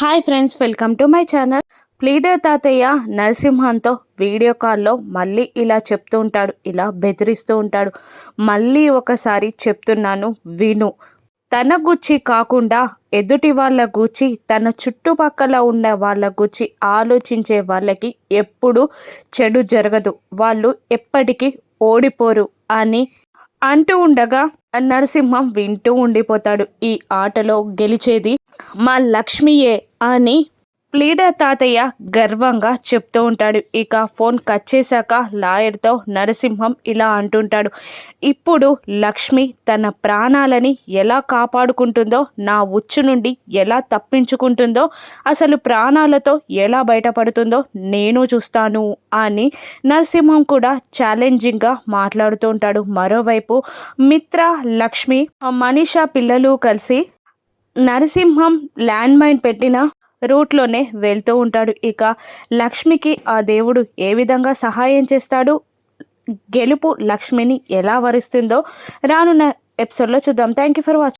Hi friends welcome to my channel. Pleader తాతయ్య నరసింహంతో video కాల్లో మళ్ళీ ఇలా చెప్తూ ఉంటాడు ఇలా బెదిరిస్తూ ఉంటాడు. మళ్ళీ ఒకసారి చెప్తున్నాను విను. తన గుచ్చి కాకుండా ఎదుటి వాళ్ళ గుచ్చి తన చుట్టుపక్కల ఉన్న వాళ్ళ గుచ్చి ఆలోచించే వాళ్ళకి ఎప్పుడు చెడు జరగదు. వాళ్ళు ఎప్పటికీ ఓడిపోరు అని అంటూ ఉండగా నరసింహం వింటూ ఉండిపోతాడు. ఈ ఆటలో గెలిచేది మా లక్ష్మియే అని ప్లీడర్ తాతయ్య గర్వంగా చెప్తూ ఉంటాడు. ఇక ఫోన్ కట్ చేశాక లాయర్తో నరసింహం ఇలా అంటుంటాడు. ఇప్పుడు లక్ష్మి తన ప్రాణాలని ఎలా కాపాడుకుంటుందో నా ఉచ్చు నుండి ఎలా తప్పించుకుంటుందో అసలు ప్రాణాలతో ఎలా బయటపడుతుందో నేను చూస్తాను అని నరసింహం కూడా ఛాలెంజింగ్గా మాట్లాడుతూ ఉంటాడు. మరోవైపు మిత్ర లక్ష్మి మనీషా పిల్లలు కలిసి నరసింహం ల్యాండ్ మైన్ పెట్టిన రూట్లోనే వెళ్తూ ఉంటాడు. ఇక లక్ష్మికి ఆ దేవుడు ఏ విధంగా సహాయం చేస్తాడు? గెలుపు లక్ష్మిని ఎలా వరిస్తుందో రానున్న ఎపిసోడ్లో చూద్దాం. Thank you for watching